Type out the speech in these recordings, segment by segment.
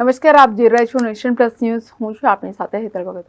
નમસ્કાર, આપ જોઈ રહ્યા છો નેશન પ્લસ ન્યૂઝ. હું છું આપની સાથે હેતલ ભગત.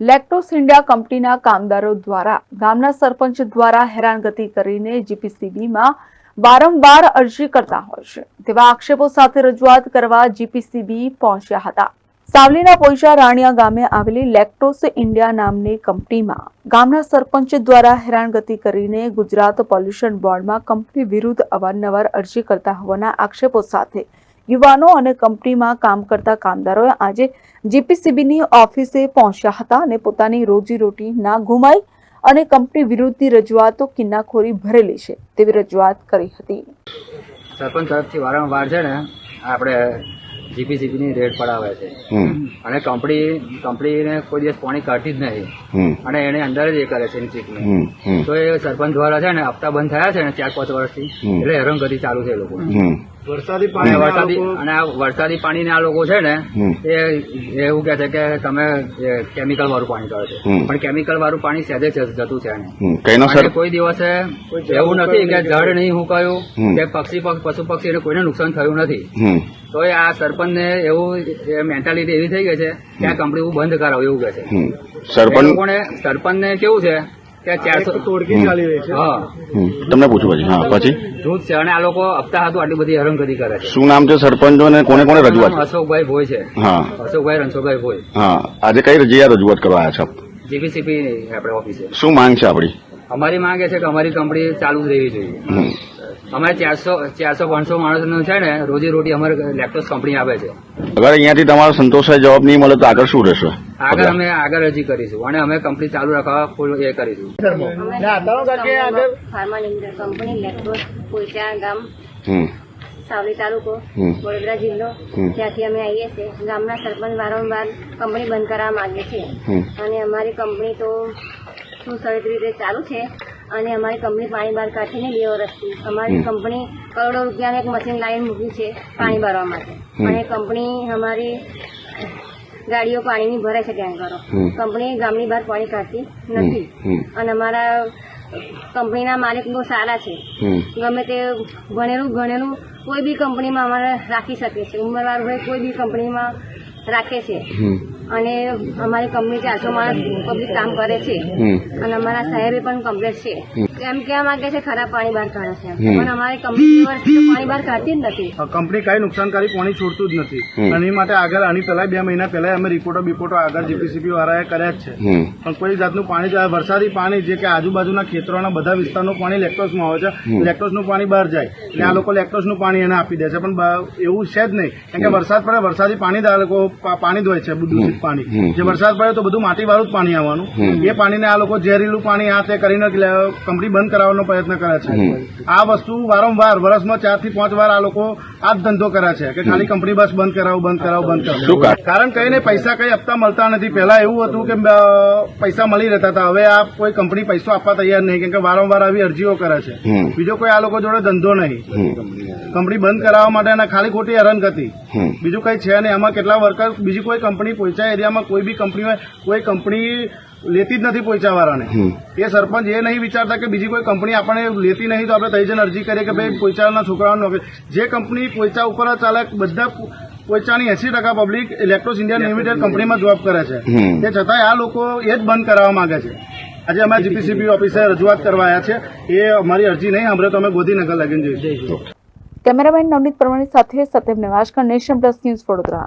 લેક્ટોસ ઇન્ડિયા કંપનીના કામદારો દ્વારા ગામના સરપંચ દ્વારા હેરાનગતિ કરીને જીપીસીબીમાં વારંવાર અરજી કરતા હોય છે. તેવા આક્ષેપો સાથે રજૂઆત કરવા જીપીસીબી પહોંચ્યા હતા. સાવલીના પોઈચા રાણિયા ગામે આવેલી લેક્ટોસ ઇન્ડિયા નામની કંપનીમાં ગામના સરપંચ દ્વારા હેરાનગતિ કરીને ગુજરાત પોલ્યુશન બોર્ડમાં કંપની વિરુદ્ધ અવારનવાર અરજી કરતા હોવાના આક્ષેપો સાથે યુવાનો અને કંપનીમાં કામ કરતા કામદારોએ આજે જીપીસીબીની ઓફિસે પહોંચ્યા હતા અને પોતાની રોજીરોટી ના ગુમાઈ અને કંપની વિરુદ્ધની રજૂઆતો કિન્નાખોરી ભરેલી છે તેવી રજૂઆત કરી હતી. સરપંચ તરફથી વારંવાર છે ને આપણે જીપીસીબીની રેડ પડાવે છે. અને કંપની કંપનીને કોઈ દિવસ પાણી કાઢતી જ નહીં. અને એને અંદર જ એ કરે છે તો એ સરપંચ દ્વારા છે ને હપ્તા બંધ થયા છે ને ચાર પાંચ વર્ષથી. એટલે હેરાનગતિ ચાલુ છે એ લોકો વરસાદી પાણી વરસાદી અને આ વરસાદી પાણીને આ લોકો છે ને એ એવું કે છે કે તમે કેમિકલ વાળું પાણી કરો છો. પણ કેમિકલ વાળું પાણી સહેજે જતું છે એને કોઈ દિવસે એવું નથી કે જળ નહીં હુકાયું. કે પક્ષી પક્ષ- પશુ પક્ષીને કોઈને નુકસાન થયું નથી. તો એ આ સરપંચને એવું મેન્ટાલિટી એવી થઈ ગઈ છે કે આ કંપની બંધ કરાવ એવું કે છે. સરપંચ ને સરપંચને કેવું છે કે ચારસો હમ. ચાલી રહી છે. હા. તમને પૂછું પછી. હા પછી? જૂથ છે અને આ લોકો હપ્તા હતું આટલી બધી હેરાનગતિ કરે છે. શું નામ છે? સરપંચો અને કોને કોને રજૂઆત અશોકભાઈ ભોય છે. હા. અશોકભાઈ રણછોડભાઈ ભોય. હા. આજે કઈ રજિયા રજૂઆત કરવા આવ્યા છો? જીપીસીપી આપણે ઓફિસે. શું માંગ છે આપણી? અમારી માંગ એ છે કે અમારી કંપની ચાલુ જ રહેવી જોઈએ. અમારે ચારસો ચારસો પાંચસો માણસનું છે ને રોજી રોટી અમારે લેપટોપ કંપની આપે છે. અગર અહીંયાથી તમારો સંતોષાય જવાબ નહીં મળે તો આગળ શું રહેશે? આગળ અમે આગળ અરજી કરીશું અને અમે કંપની ચાલુ રાખવા ફૂલ એ કરીશું. કંપની લેક્ટોસ પોઈચા ગામ. હમ. સાવલી તાલુકો વડોદરા જિલ્લો. ત્યાંથી અમે આવીએ છીએ. ગામના સરપંચ વારંવાર કંપની બંધ કરાવવા માંગે છે. અને અમારી કંપની તો સુસરિત રીતે ચાલુ છે. અને અમારી કંપની પાણી બહાર કાઢીને બે વર્ષથી. અમારી કંપની કરોડો રૂપિયાનું એક મશીન લાઈન મૂકી છે પાણી ભરવા માટે. અને કંપની અમારી ગાડીઓ પાણીની ભરે છે ટેન્કરો હમ. કંપની ગામની બહાર પાણી કાઢતી નથી. અને અમારા કંપનીના માલિક બહુ સારા છે. ગમે તે ભણેલું ગણેલું કોઈ બી કંપનીમાં અમારે રાખી શકે છે. ઉંમરવાર હોય કોઈ બી કંપનીમાં રાખે છે. અને અમારી કંપની ચારસો માણસ પબ્લિક કામ કરે છે. અને અમારા સાહેબે પણ કમ્પ્લેટ છે. એમ કેવા માંગે છે ખરાબ પાણી બહાર કાઢે છે. પણ અમારી કંપની પાણી બહાર કાઢતી જ નથી. કંપની કઈ નુકસાનકારી પાણી છોડતું જ નથી. અને એ માટે આગળ આની પહેલા બે મહિના પહેલા અમે રિપોર્ટો બિપોર્ટો આગળ જીપીસીપી વાળાએ કર્યા જ છે. પણ કોઈ જાતનું પાણી વરસાદી પાણી જે કે આજુબાજુના ખેતરોના બધા વિસ્તારનું પાણી લેક્ટોસમાં આવે છે. લેક્ટોસનું પાણી બહાર જાય. અને આ લોકો લેક્ટોસનું પાણી એને આપી દે છે. પણ એવું છે જ નહીં. કેમ કે વરસાદ પડે વરસાદી પાણી લોકો પાણી ધોય છે દૂષિત હમ. પાણી. જે વરસાદ પડે તો બધું માટીવાળું જ પાણી આવવાનું. એ પાણીને આ લોકો ઝેરીલું પાણી આ તે કરીને કંપની બંધ કરાવવાનો પ્રયત્ન કરે છે. આ વસ્તુ વારંવાર વર્ષમાં ચારથી પાંચ વાર આ લોકો આ જ ધંધો કરે છે કે ખાલી કંપની બસ બંધ કરાવો બંધ કરાવો બંધ કરાવો. કારણ? કહીને પૈસા કઈ હપ્તા મળતા નથી. પહેલા એવું હતું કે પૈસા મળી રહેતા હતા. હવે આ કોઈ કંપની પૈસો આપવા તૈયાર નહીં કેમ કે વારંવાર આવી અરજીઓ કરે છે. બીજો કોઈ આ લોકો જોડે ધંધો નહીં. કંપની બંધ કરાવવા માટે ખાલી ખોટી હેરાનગતિ. હતી બીજું કઈ છે નહીં. એમાં કેટલા વર્કર બીજી કોઈ કંપની પોઈચા એરિયામાં કોઈ બી કંપની હોય કોઈ કંપની લેતી જ નથી પોચાવાળાને એ સરપંચ એ નહીં વિચારતા કે બીજી કોઈ કંપની આપણને લેતી નહીં તો આપણે થઈ જઈને અરજી કરીએ કે ભાઈ પોચાના છોકરાઓનો નોકરી જે કંપની પોચા ઉપર ચાલે બધા પોચાની પોઈચાની એસી ટકા પબ્લિક ઇલેક્ટ્રોસ ઇન્ડિયા લિમિટેડ કંપનીમાં જોબ કરે છે. તે છતાંય આ લોકો એ જ બંધ કરાવવા માંગે છે. આજે અમે જીપીસીબી ઓફિસે રજૂઆત કરવા આવ્યા છે. એ અમારી અરજી નહીં સાંભળે તો અમે ગોધીનગર લગીને જઈશું. કેમેરામેન નવનીત પરમાણી સાથે Satyam Nevashkar nation plus news Vadodara.